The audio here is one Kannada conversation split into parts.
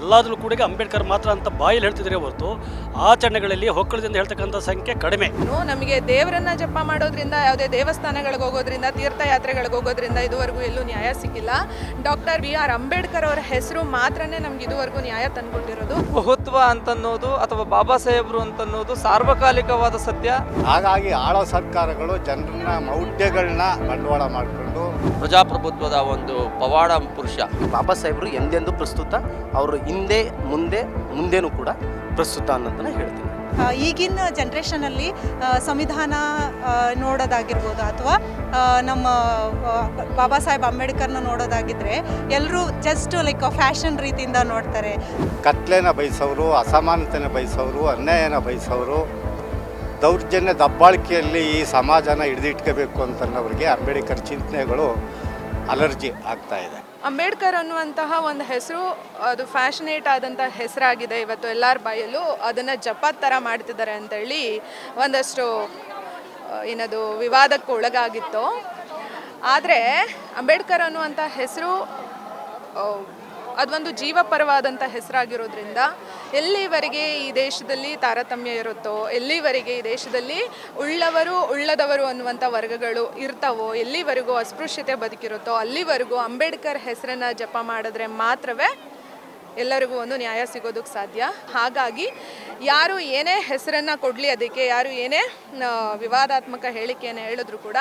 ಎಲ್ಲಾದ್ರೂ ಕೂಡ ಅಂಬೇಡ್ಕರ್ ಮಾತ್ರ ಅಂತ ಬಾಯಲ್ಲಿ ಹೇಳ್ತಿದ್ರೆ ಹೊರತು ಆಚರಣೆಗಳಲ್ಲಿ ಹೊಕ್ಕಳದಿಂದ ಹೇಳ್ತಕ್ಕಂಥ ಸಂಖ್ಯೆ ಕಡಿಮೆ. ಇನ್ನು ನಮಗೆ ದೇವರನ್ನ ಜಪ ಮಾಡೋದ್ರಿಂದ ಯಾವುದೇ ದೇವಸ್ಥಾನಗಳಿಗೆ ಹೋಗೋದ್ರಿಂದ ತೀರ್ಥಯಾತ್ರೆಗಳಿಗೆ ಹೋಗೋದ್ರಿಂದ ಇದುವರೆಗೂ ಎಲ್ಲೂ ನ್ಯಾಯ ಸಿಕ್ಕಿಲ್ಲ. ಡಾಕ್ಟರ್ ಬಿ ಆರ್ ಅಂಬೇಡ್ಕರ್ ಅವರ ಹೆಸರು ಮಾತ್ರನೇ ನಮ್ಗೆ ಇದುವರೆಗೂ ನ್ಯಾಯ ತಂದ್ಕೊಟ್ಟಿರೋದು. ಬಹುತ್ವ ಅಂತನ್ನೋದು ಅಥವಾ ಬಾಬಾ ಸಾಹೇಬ್ರು ಅಂತನ್ನೋದು ಸಾರ್ವಕಾಲಿಕವಾದ ಸತ್ಯ? ಹಾಗಾಗಿ ಆಳೋ ಸರ್ಕಾರಗಳು ಜನರನ್ನ ಮೌಢ್ಯಗಳನ್ನ ಬಂಡವಾಳ ಮಾಡಿಕೊಂಡು ಪ್ರಜಾಪ್ರಭುತ್ವದ ಒಂದು ಪವಾಡ ಪುರುಷ. ಬಾಬಾ ಸಾಹೇಬರು ಎಂದೆಂದು ಪ್ರಸ್ತುತ ಅವರು ಹಿಂದೆ ಮುಂದೆ ಮುಂದೆನೂ ಕೂಡ ಪ್ರಸ್ತುತ ಅನ್ನೋದನ್ನ ಹೇಳ್ತೀನಿ. ಈಗಿನ ಜನ್ರೇಷನಲ್ಲಿ ಸಂವಿಧಾನ ನೋಡೋದಾಗಿರ್ಬೋದು ಅಥವಾ ನಮ್ಮ ಬಾಬಾ ಸಾಹೇಬ್ ಅಂಬೇಡ್ಕರ್ನ ನೋಡೋದಾಗಿದ್ರೆ ಎಲ್ಲರೂ ಜಸ್ಟ್ ಲೈಕ್ ಫ್ಯಾಷನ್ ರೀತಿಯಿಂದ ನೋಡ್ತಾರೆ. ಕತ್ಲೆನ ಬಯಸೋರು ಅಸಮಾನತೆನ ಬಯಸೋರು ಅನ್ಯಾಯನ ಬಯಸೋರು ದೌರ್ಜನ್ಯ ದಬ್ಬಾಳಿಕೆಯಲ್ಲಿ ಈ ಸಮಾಜನ ಹಿಡಿದಿಟ್ಕೋಬೇಕು ಅಂತನ್ನೋರಿಗೆ ಅಂಬೇಡ್ಕರ್ ಚಿಂತನೆಗಳು ಅಲರ್ಜಿ ಆಗ್ತಾ ಇದೆ. ಅಂಬೇಡ್ಕರ್ ಅನ್ನುವಂತಹ ಒಂದು ಹೆಸರು, ಅದು ಫ್ಯಾಷನೇಟ್ ಆದಂಥ ಹೆಸರಾಗಿದೆ ಇವತ್ತು ಎಲ್ಲರ ಬಾಯಲ್ಲೂ. ಅದನ್ನು ಜಪಾತ್ ಥರ ಮಾಡ್ತಿದ್ದಾರೆ ಅಂತೇಳಿ ಒಂದಷ್ಟು ಏನದು ವಿವಾದಕ್ಕೆ ಒಳಗಾಗಿತ್ತು. ಆದರೆ ಅಂಬೇಡ್ಕರ್ ಅನ್ನುವಂಥ ಹೆಸರು ಅದೊಂದು ಜೀವಪರವಾದಂಥ ಹೆಸರಾಗಿರೋದ್ರಿಂದ ಎಲ್ಲಿವರೆಗೆ ಈ ದೇಶದಲ್ಲಿ ತಾರತಮ್ಯ ಇರುತ್ತೋ, ಎಲ್ಲಿವರೆಗೆ ಈ ದೇಶದಲ್ಲಿ ಉಳ್ಳವರು ಉಳ್ಳದವರು ಅನ್ನುವಂಥ ವರ್ಗಗಳು ಇರ್ತಾವೋ, ಎಲ್ಲಿವರೆಗೂ ಅಸ್ಪೃಶ್ಯತೆ ಬದುಕಿರುತ್ತೋ, ಅಲ್ಲಿವರೆಗೂ ಅಂಬೇಡ್ಕರ್ ಹೆಸರನ್ನು ಜಪ ಮಾಡಿದ್ರೆ ಮಾತ್ರವೇ ಎಲ್ಲರಿಗೂ ಒಂದು ನ್ಯಾಯ ಸಿಗೋದಕ್ಕೆ ಸಾಧ್ಯ. ಹಾಗಾಗಿ ಯಾರು ಏನೇ ಹೆಸರನ್ನು ಕೊಡಲಿ ಅದಕ್ಕೆ, ಯಾರು ಏನೇ ವಿವಾದಾತ್ಮಕ ಹೇಳಿಕೆಯನ್ನು ಹೇಳಿದ್ರು ಕೂಡ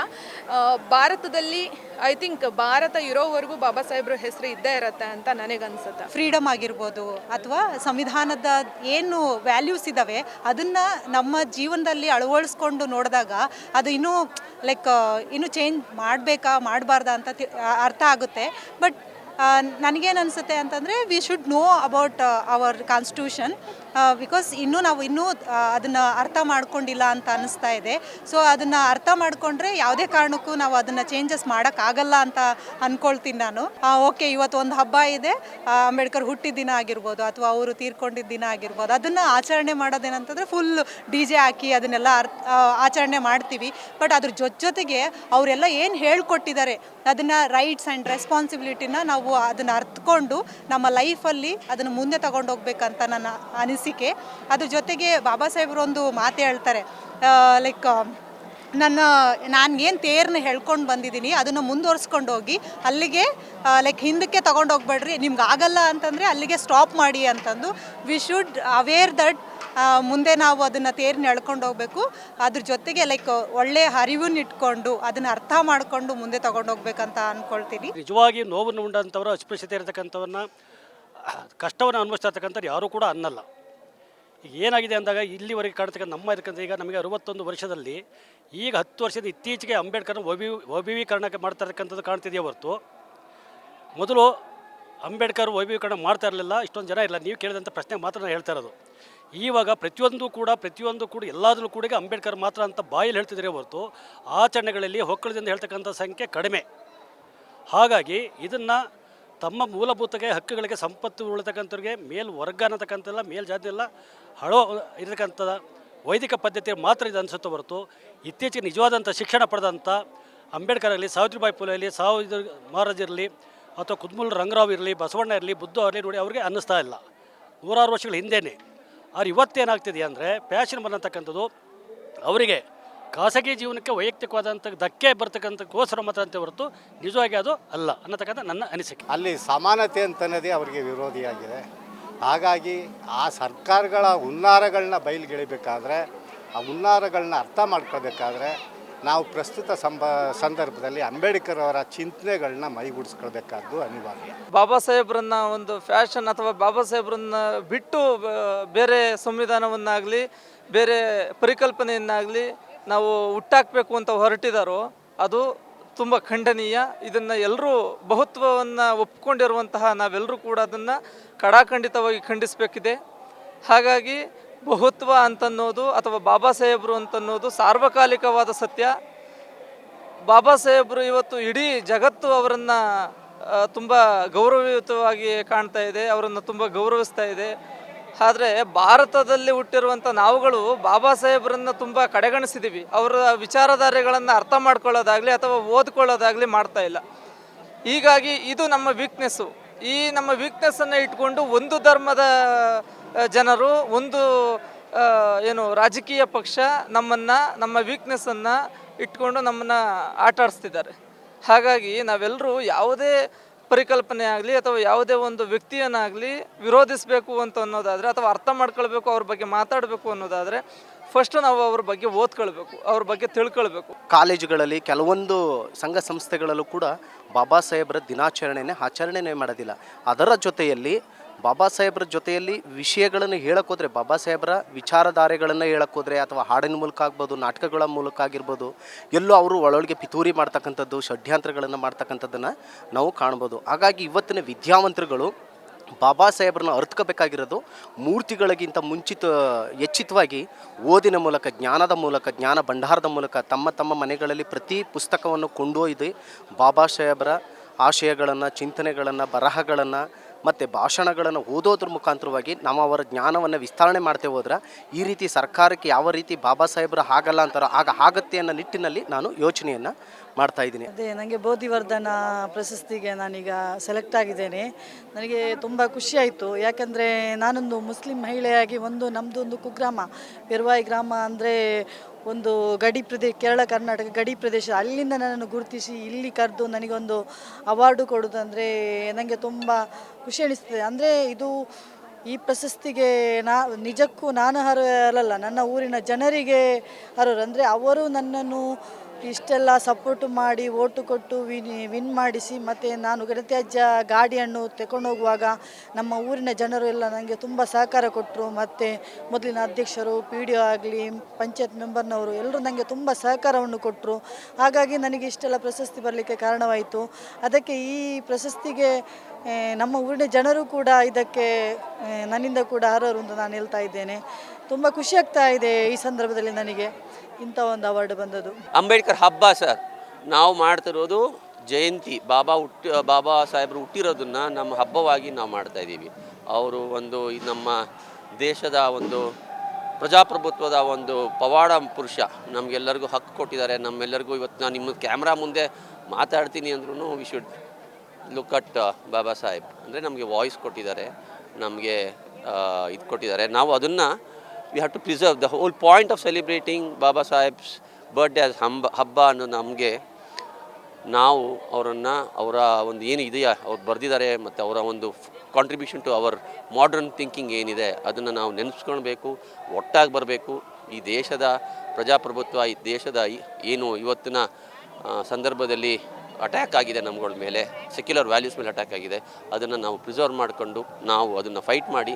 ಭಾರತದಲ್ಲಿ ಐ ಥಿಂಕ್ ಭಾರತ ಇರೋವರೆಗೂ ಬಾಬಾ ಸಾಹೇಬ್ರ ಹೆಸರು ಇದ್ದೇ ಇರತ್ತೆ ಅಂತ ನನಗನ್ಸುತ್ತೆ. ಫ್ರೀಡಮ್ ಆಗಿರ್ಬೋದು ಅಥವಾ ಸಂವಿಧಾನದ ಏನು ವ್ಯಾಲ್ಯೂಸ್ ಇದ್ದಾವೆ ಅದನ್ನು ನಮ್ಮ ಜೀವನದಲ್ಲಿ ಅಳವಡಿಸ್ಕೊಂಡು ನೋಡಿದಾಗ ಅದು ಇನ್ನೂ ಲೈಕ್ ಇನ್ನೂ ಚೇಂಜ್ ಮಾಡಬೇಕಾ, ಮಾಡಬಾರ್ದಾ ಅಂತ ಅರ್ಥ ಆಗುತ್ತೆ. ಬಟ್ ನನಗೇನು ಅನಿಸುತ್ತೆ ಅಂತಂದರೆ we should know about our constitution because ಇನ್ನೂ ನಾವು ಇನ್ನೂ ಅದನ್ನು ಅರ್ಥ ಮಾಡ್ಕೊಂಡಿಲ್ಲ ಅಂತ ಅನ್ನಿಸ್ತಾ ಇದೆ. ಸೊ ಅದನ್ನು ಅರ್ಥ ಮಾಡಿಕೊಂಡ್ರೆ ಯಾವುದೇ ಕಾರಣಕ್ಕೂ ನಾವು ಅದನ್ನು ಚೇಂಜಸ್ ಮಾಡೋಕ್ಕಾಗಲ್ಲ ಅಂತ ಅಂದ್ಕೊಳ್ತೀನಿ ನಾನು. ಓಕೆ ಇವತ್ತು ಒಂದು ಹಬ್ಬ ಇದೆ. ಅಂಬೇಡ್ಕರ್ ಹುಟ್ಟಿದ ದಿನ ಆಗಿರ್ಬೋದು, ಅಥವಾ ಅವರು ತೀರ್ಕೊಂಡಿದ್ದ ದಿನ ಆಗಿರ್ಬೋದು, ಅದನ್ನು ಆಚರಣೆ ಮಾಡೋದೇನಂತಂದರೆ ಫುಲ್ ಡಿ ಜೆ ಹಾಕಿ ಅದನ್ನೆಲ್ಲ ಅರ್ಥ ಆಚರಣೆ ಮಾಡ್ತೀವಿ. ಬಟ್ ಅದ್ರ ಜೊತೆ ಜೊತೆಗೆ ಅವರೆಲ್ಲ ಏನು ಹೇಳ್ಕೊಟ್ಟಿದ್ದಾರೆ, ಅದನ್ನು ರೈಟ್ಸ್ ಆ್ಯಂಡ್ ರೆಸ್ಪಾನ್ಸಿಬಿಲಿಟಿನ ನಾವು ಅದನ್ನು ಅರ್ಥಕೊಂಡು ನಮ್ಮ ಲೈಫಲ್ಲಿ ಅದನ್ನು ಮುಂದೆ ತಗೊಂಡು ಹೋಗ್ಬೇಕಂತ ನನ್ನ ಅನಿಸಿಕೆ. ಅದ್ರ ಜೊತೆಗೆ ಬಾಬಾ ಸಾಹೇಬ್ರು ಒಂದು ಮಾತು ಹೇಳ್ತಾರೆ. ಲೈಕ್ ನನ್ನ, ನಾನು ಏನು ತೇರ್ನ ಹೇಳ್ಕೊಂಡು ಬಂದಿದ್ದೀನಿ, ಅದನ್ನು ಮುಂದುವರ್ಸ್ಕೊಂಡು ಹೋಗಿ ಅಲ್ಲಿಗೆ ಲೈಕ್ ಹಿಂದಕ್ಕೆ ತಗೊಂಡು ಹೋಗ್ಬೇಡ್ರಿ ನಿಮ್ಗೆ ಆಗಲ್ಲ ಅಂತಂದರೆ ಅಲ್ಲಿಗೆ ಸ್ಟಾಪ್ ಮಾಡಿ ಅಂತಂದು. ವಿ ಶುಡ್ ಅವೇರ್ ದಟ್ ಮುಂದೆ ನಾವು ಅದನ್ನು ತೇರಿನ ಎಳ್ಕೊಂಡು ಹೋಗಬೇಕು. ಅದ್ರ ಜೊತೆಗೆ ಲೈಕ್ ಒಳ್ಳೆ ಅರಿವನ್ನ ಇಟ್ಕೊಂಡು ಅದನ್ನು ಅರ್ಥ ಮಾಡಿಕೊಂಡು ಮುಂದೆ ಹೋಗ್ಬೇಕಂತ ಅಂದ್ಕೊಳ್ತೀನಿ ನಿಜವಾಗಿ ನೋವನ್ನು ಉಂಡಂಥವ್ರು, ಅಸ್ಪೃಶ್ಯತೆ ಇರತಕ್ಕಂಥವ್ರನ್ನ, ಕಷ್ಟವನ್ನು ಅನುಭವಿಸ್ತಾ ಇರ್ತಕ್ಕಂಥವ್ರು ಯಾರೂ ಕೂಡ ಅನ್ನಲ್ಲ. ಏನಾಗಿದೆ ಅಂದಾಗ ಇಲ್ಲಿವರೆಗೆ ಕಾಣ್ತಕ್ಕಂಥ ನಮ್ಮ ಇರ್ತಕ್ಕಂಥ ಈಗ ನಮಗೆ ಅರವತ್ತೊಂದು ವರ್ಷದಲ್ಲಿ ಈಗ ಹತ್ತು ವರ್ಷದ ಇತ್ತೀಚೆಗೆ ಅಂಬೇಡ್ಕರ್ನ ಒಬಿ, ಒಬಿವೀಕರಣಕ್ಕೆ ಮಾಡ್ತಾ ಇರ್ತಕ್ಕಂಥದ್ದು ಕಾಣ್ತಿದೆಯೇ ಹೊರತು. ಮೊದಲು ಅಂಬೇಡ್ಕರ್ ವೈಭವೀಕರಣ ಮಾಡ್ತಾ ಇರಲಿಲ್ಲ, ಇಷ್ಟೊಂದು ಜನ ಇಲ್ಲ. ನೀವು ಕೇಳಿದಂಥ ಪ್ರಶ್ನೆ ಮಾತ್ರ ನಾನು ಹೇಳ್ತಾ ಇರೋದು. ಈವಾಗ ಪ್ರತಿಯೊಂದು ಕೂಡ ಪ್ರತಿಯೊಂದು ಕೂಡ, ಎಲ್ಲಾದರೂ ಕೂಡ ಅಂಬೇಡ್ಕರ್ ಮಾತ್ರ ಅಂತ ಬಾಯಲ್ಲಿ ಹೇಳ್ತಿದ್ರೆ ಹೊರತು ಆಚರಣೆಗಳಲ್ಲಿ ಹೊಕ್ಕಳದಿಂದ ಹೇಳ್ತಕ್ಕಂಥ ಸಂಖ್ಯೆ ಕಡಿಮೆ. ಹಾಗಾಗಿ ಇದನ್ನು ತಮ್ಮ ಮೂಲಭೂತಗೆ, ಹಕ್ಕುಗಳಿಗೆ, ಸಂಪತ್ತು ಉಳಿತಕ್ಕಂಥವ್ರಿಗೆ, ಮೇಲ್ ವರ್ಗ ಅನ್ನತಕ್ಕಂಥಲ್ಲ ಮೇಲ್ ಜಾತಿ ಎಲ್ಲ ಹಳೋ ಇರತಕ್ಕಂಥ ವೈದಿಕ ಪದ್ಧತಿ ಮಾತ್ರ ಇದು ಅನಿಸುತ್ತೆ ಹೊರತು. ಇತ್ತೀಚೆಗೆ ನಿಜವಾದಂಥ ಶಿಕ್ಷಣ ಪಡೆದಂಥ ಅಂಬೇಡ್ಕರ್ ಆಗಲಿ, ಸಾವಿತ್ರಿಬಾಯಿ ಫುಲೆ ಆಗಲಿ ಸಾವು ಇದು ಮಹಾರಾಜ್ ಇರಲಿ ಅಥವಾ ಕುದ್ಮುಲ್ ರಂಗರಾವ್ ಇರಲಿ, ಬಸವಣ್ಣ ಇರಲಿ, ಬುದ್ಧ ಆಗಲಿ ನೋಡಿ ಅವ್ರಿಗೆ ಅನ್ನಿಸ್ತಾ ಇಲ್ಲ. ನೂರಾರು ವರ್ಷಗಳ ಹಿಂದೆಯೇ ಆದ್ರೆ ಇವತ್ತೇನಾಗ್ತಿದೆ ಅಂದರೆ ಪ್ಯಾಷನ್ ಬಂದಂತಕ್ಕಂಥದ್ದು ಅವರಿಗೆ ಖಾಸಗಿ ಜೀವನಕ್ಕೆ ವೈಯಕ್ತಿಕವಾದಂಥ ಧಕ್ಕೆ ಬರ್ತಕ್ಕಂಥಕ್ಕೋಸ್ಕರ ಮಾತ್ರ ಅಂತ ಹೊರತು ನಿಜವಾಗಿ ಅದು ಅಲ್ಲ ಅನ್ನತಕ್ಕಂಥ ನನ್ನ ಅನಿಸಿಕೆ. ಅಲ್ಲಿ ಸಮಾನತೆ ಅಂತನ್ನೋದೇ ಅವರಿಗೆ ವಿರೋಧಿಯಾಗಿದೆ ಹಾಗಾಗಿ ಆ ಸರ್ಕಾರಗಳ ಹುನ್ನಾರಗಳನ್ನ ಬಯಲಿಗೆಳಿಬೇಕಾದ್ರೆ ಆ ಹುನ್ನಾರಗಳನ್ನ ಅರ್ಥ ಮಾಡ್ಕೊಳ್ಬೇಕಾದ್ರೆ ನಾವು ಪ್ರಸ್ತುತ ಸಂಬ, ಸಂದರ್ಭದಲ್ಲಿ ಅಂಬೇಡ್ಕರ್ ಅವರ ಚಿಂತನೆಗಳನ್ನ ಮೈಗೂಡಿಸ್ಕೊಳ್ಬೇಕಾದ್ದು ಅನಿವಾರ್ಯ. ಬಾಬಾ ಸಾಹೇಬ್ರನ್ನ ಒಂದು ಫ್ಯಾಷನ್ ಅಥವಾ ಬಾಬಾ ಸಾಹೇಬ್ರನ್ನ ಬಿಟ್ಟು ಬೇರೆ ಸಂವಿಧಾನವನ್ನಾಗಲಿ, ಬೇರೆ ಪರಿಕಲ್ಪನೆಯನ್ನಾಗಲಿ ನಾವು ಹುಟ್ಟಾಕಬೇಕು ಅಂತ ಹೊರಟಿದಾರೋ, ಅದು ತುಂಬ ಖಂಡನೀಯ. ಇದನ್ನು ಎಲ್ಲರೂ ಬಹುತ್ವವನ್ನು ಒಪ್ಕೊಂಡಿರುವಂತಹ ನಾವೆಲ್ಲರೂ ಕೂಡ ಅದನ್ನು ಕಡಾಖಂಡಿತವಾಗಿ ಖಂಡಿಸಬೇಕಿದೆ. ಹಾಗಾಗಿ ಬಹುತ್ವ ಅಂತನ್ನೋದು ಅಥವಾ ಬಾಬಾ ಸಾಹೇಬರು ಅಂತನ್ನೋದು ಸಾರ್ವಕಾಲಿಕವಾದ ಸತ್ಯ. ಬಾಬಾ ಸಾಹೇಬರು ಇವತ್ತು ಇಡೀ ಜಗತ್ತು ಅವರನ್ನು ತುಂಬ ಗೌರವಯುತವಾಗಿ ಕಾಣ್ತಾ ಇದೆ, ಅವರನ್ನು ತುಂಬ ಗೌರವಿಸ್ತಾ ಇದೆ. ಆದರೆ ಭಾರತದಲ್ಲಿ ಹುಟ್ಟಿರುವಂಥ ನಾವುಗಳು ಬಾಬಾ ಸಾಹೇಬರನ್ನು ತುಂಬ ಕಡೆಗಣಿಸಿದ್ದೀವಿ ಅವರ ವಿಚಾರಧಾರೆಗಳನ್ನು ಅರ್ಥ ಮಾಡ್ಕೊಳ್ಳೋದಾಗಲಿ ಅಥವಾ ಓದ್ಕೊಳ್ಳೋದಾಗಲಿ ಮಾಡ್ತಾ ಇಲ್ಲ. ಹೀಗಾಗಿ ಇದು ನಮ್ಮ ವೀಕ್ನೆಸ್ಸು ಈ ನಮ್ಮ ವೀಕ್ನೆಸ್ಸನ್ನು ಇಟ್ಕೊಂಡು ಒಂದು ಧರ್ಮದ ಜನರು ಒಂದು ಏನು ರಾಜಕೀಯ ಪಕ್ಷ ನಮ್ಮನ್ನು, ನಮ್ಮ ವೀಕ್ನೆಸ್ಸನ್ನು ಇಟ್ಕೊಂಡು ನಮ್ಮನ್ನು ಆಟ ಆಡಿಸ್ತಿದ್ದಾರೆ. ಹಾಗಾಗಿ ನಾವೆಲ್ಲರೂ ಯಾವುದೇ ಪರಿಕಲ್ಪನೆ ಆಗಲಿ ಅಥವಾ ಯಾವುದೇ ಒಂದು ವ್ಯಕ್ತಿಯನ್ನಾಗಲಿ ವಿರೋಧಿಸಬೇಕು ಅಂತ ಅನ್ನೋದಾದರೆ ಅಥವಾ ಅರ್ಥ ಮಾಡ್ಕೊಳ್ಬೇಕು ಅವ್ರ ಬಗ್ಗೆ ಮಾತಾಡಬೇಕು ಅನ್ನೋದಾದರೆ ಫಸ್ಟ್ ನಾವು ಅವ್ರ ಬಗ್ಗೆ ಓದ್ಕೊಳ್ಬೇಕು, ಅವ್ರ ಬಗ್ಗೆ ತಿಳ್ಕೊಳ್ಬೇಕು. ಕಾಲೇಜುಗಳಲ್ಲಿ ಕೆಲವೊಂದು ಸಂಘ ಸಂಸ್ಥೆಗಳಲ್ಲೂ ಕೂಡ ಬಾಬಾ ಸಾಹೇಬರ ದಿನಾಚರಣೆನೇ ಆಚರಣೆನೇ ಮಾಡೋದಿಲ್ಲ. ಅದರ ಜೊತೆಯಲ್ಲಿ ಬಾಬಾ ಸಾಹೇಬ್ರ ಜೊತೆಯಲ್ಲಿ ವಿಷಯಗಳನ್ನು ಹೇಳೋಕ್ಕೋದ್ರೆ, ಬಾಬಾ ಸಾಹೇಬ್ರ ವಿಚಾರಧಾರೆಗಳನ್ನು ಹೇಳೋಕ್ಕೋದ್ರೆ ಅಥವಾ ಹಾಡಿನ ಮೂಲಕ ಆಗ್ಬೋದು, ನಾಟಕಗಳ ಮೂಲಕ ಆಗಿರ್ಬೋದು, ಎಲ್ಲೋ ಅವರು ಒಳೊಳಗೆ ಪಿತೂರಿ ಮಾಡ್ತಕ್ಕಂಥದ್ದು, ಷಡ್ಯಂತ್ರಗಳನ್ನು ಮಾಡ್ತಕ್ಕಂಥದ್ದನ್ನು ನಾವು ಕಾಣ್ಬೋದು. ಹಾಗಾಗಿ ಇವತ್ತಿನ ವಿದ್ಯಾವಂತರುಗಳು ಬಾಬಾ ಸಾಹೇಬ್ರನ್ನ ಅರ್ಥಕೋಬೇಕಾಗಿರೋದು ಮೂರ್ತಿಗಳಿಗಿಂತ ಮುಂಚಿತ, ಎಚ್ಚಿತವಾಗಿ ಓದಿನ ಮೂಲಕ, ಜ್ಞಾನದ ಮೂಲಕ, ಜ್ಞಾನ ಭಂಡಾರದ ಮೂಲಕ ತಮ್ಮ ತಮ್ಮ ಮನೆಗಳಲ್ಲಿ ಪ್ರತಿ ಪುಸ್ತಕವನ್ನು ಕೊಂಡೊಯ್ದು ಬಾಬಾ ಸಾಹೇಬ್ರ ಆಶಯಗಳನ್ನು, ಚಿಂತನೆಗಳನ್ನು, ಬರಹಗಳನ್ನು ಮತ್ತು ಭಾಷಣಗಳನ್ನು ಓದೋದ್ರ ಮುಖಾಂತರವಾಗಿ ನಾವು ಅವರ ಜ್ಞಾನವನ್ನು ವಿಸ್ತರಣೆ ಮಾಡ್ತೇವೆ ಹೋದ್ರೆ ಈ ರೀತಿ ಸರ್ಕಾರಕ್ಕೆ ಯಾವ ರೀತಿ ಬಾಬಾ ಸಾಹೇಬರು ಆಗಲ್ಲ ಅಂತಾರೋ ಆಗ ಆಗತ್ತೆ ಅನ್ನೋ ನಿಟ್ಟಿನಲ್ಲಿ ನಾನು ಯೋಚನೆಯನ್ನು ಮಾಡ್ತಾ ಇದ್ದೀನಿ. ಅದೇ ನನಗೆ ಬೋಧಿವರ್ಧನ ಪ್ರಶಸ್ತಿಗೆ ನಾನೀಗ ಸೆಲೆಕ್ಟ್ ಆಗಿದ್ದೇನೆ. ನನಗೆ ತುಂಬ ಖುಷಿಯಾಯಿತು ಯಾಕಂದರೆ ನಾನೊಂದು ಮುಸ್ಲಿಂ ಮಹಿಳೆಯಾಗಿ ಒಂದು ನಮ್ಮದು ಒಂದು ಕುಗ್ರಾಮ ಪೆರ್ವಾಯಿ ಗ್ರಾಮ ಅಂದರೆ ಒಂದು ಗಡಿ ಪ್ರದೇಶ ಕೇರಳ, ಕರ್ನಾಟಕ ಗಡಿ ಪ್ರದೇಶ, ಅಲ್ಲಿಂದ ನನ್ನನ್ನು ಗುರುತಿಸಿ, ಇಲ್ಲಿ ಕರೆದು ನನಗೊಂದು ಅವಾರ್ಡು ಕೊಡೋದಂದರೆ ನನಗೆ ತುಂಬ ಖುಷಿ ಅನಿಸ್ತದೆ. ಅಂದರೆ ಇದು ಈ ಪ್ರಶಸ್ತಿಗೆ ನಾ, ನಿಜಕ್ಕೂ ನಾನು ಹರಲ್ಲ ನನ್ನ ಊರಿನ ಜನರಿಗೆ ಹರೋರು ಅಂದರೆ ಅವರು ನನ್ನನ್ನು ಇಷ್ಟೆಲ್ಲ ಸಪೋರ್ಟ್ ಮಾಡಿ, ಓಟು ಕೊಟ್ಟು ವಿನ್ ವಿನ್ ಮಾಡಿಸಿ, ಮತ್ತು ನಾನು ಗಣತ್ಯಾಜ್ಯ ಗಾಡಿಯನ್ನು ತಗೊಂಡು ಹೋಗುವಾಗ ನಮ್ಮ ಊರಿನ ಜನರು ಎಲ್ಲ ನನಗೆ ತುಂಬ ಸಹಕಾರ ಕೊಟ್ಟರು ಮತ್ತು ಮೊದಲಿನ ಅಧ್ಯಕ್ಷರು ಪಿ ಡಿ ಒ ಆಗಲಿ, ಪಂಚಾಯತ್ ಮೆಂಬರ್ನವರು ಎಲ್ಲರೂ ನನಗೆ ತುಂಬ ಸಹಕಾರವನ್ನು ಕೊಟ್ಟರು ಹಾಗಾಗಿ ನನಗೆ ಇಷ್ಟೆಲ್ಲ ಪ್ರಶಸ್ತಿ ಬರಲಿಕ್ಕೆ ಕಾರಣವಾಯಿತು. ಅದಕ್ಕೆ ಈ ಪ್ರಶಸ್ತಿಗೆ ನಮ್ಮ ಊರಿನ ಜನರು ಕೂಡ ಇದಕ್ಕೆ ನನ್ನಿಂದ ಕೂಡ ಅರ್ಹರು ಅಂತ ನಾನು ಹೇಳ್ತಾ ಇದ್ದೇನೆ. ತುಂಬ ಖುಷಿ ಆಗ್ತಾ ಇದೆ ಈ ಸಂದರ್ಭದಲ್ಲಿ ನನಗೆ ಇಂಥ ಒಂದು ಅವಾರ್ಡ್ ಬಂದದ್ದು. ಅಂಬೇಡ್ಕರ್ ಹಬ್ಬ ಸರ್. ನಾವು ಮಾಡ್ತಿರೋದು ಜಯಂತಿ. ಬಾಬಾ ಹುಟ್ಟಿ, ಬಾಬಾ ಸಾಹೇಬರು ಹುಟ್ಟಿರೋದನ್ನು ನಮ್ಮ ಹಬ್ಬವಾಗಿ ನಾವು ಮಾಡ್ತಾ ಇದ್ದೀವಿ. ಅವರು ಒಂದು ನಮ್ಮ ದೇಶದ ಒಂದು ಪ್ರಜಾಪ್ರಭುತ್ವದ ಒಂದು ಪವಾಡ ಪುರುಷ. ನಮಗೆಲ್ಲರಿಗೂ ಹಕ್ಕು ಕೊಟ್ಟಿದ್ದಾರೆ. ನಮ್ಮೆಲ್ಲರಿಗೂ ಇವತ್ತು ನಾನು ನಿಮ್ಮ ಕ್ಯಾಮ್ರಾ ಮುಂದೆ ಮಾತಾಡ್ತೀನಿ ಅಂದ್ರೂ we should look at Baba Saheb. ಅಂದರೆ ನಮಗೆ ವಾಯ್ಸ್ ಕೊಟ್ಟಿದ್ದಾರೆ. ನಮಗೆ ಇದು ಕೊಟ್ಟಿದ್ದಾರೆ. ನಾವು ಅದನ್ನು we have to preserve the whole point of celebrating Baba Saheb's birthday as ಹಂಬ ಹಬ್ಬ ಅನ್ನೋ ನಮಗೆ. ನಾವು ಅವರನ್ನು, ಅವರ ಒಂದು ಏನು ಇದೆಯಾ, ಅವ್ರು ಬರೆದಿದ್ದಾರೆ ಮತ್ತು ಅವರ ಒಂದು contribution to our modern thinking ಏನಿದೆ, ಅದನ್ನು ನಾವು ನೆನೆಸ್ಕೊಳ್ಬೇಕು, ಒಟ್ಟಾಗಿ ಬರಬೇಕು. ಈ ದೇಶದ ಪ್ರಜಾಪ್ರಭುತ್ವ, ಈ ದೇಶದ ಏನು ಇವತ್ತಿನ ಸಂದರ್ಭದಲ್ಲಿ ಅಟ್ಯಾಕ್ ಆಗಿದೆ ನಮ್ಗಳ ಮೇಲೆ ಸೆಕ್ಯುಲರ್ ವ್ಯಾಲ್ಯೂಸ್ ಮೇಲೆ ಅಟ್ಯಾಕ್ ಆಗಿದೆ, ಅದನ್ನು ನಾವು ಪ್ರಿಸರ್ವ್ ಮಾಡಿಕೊಂಡು ನಾವು ಅದನ್ನು ಫೈಟ್ ಮಾಡಿ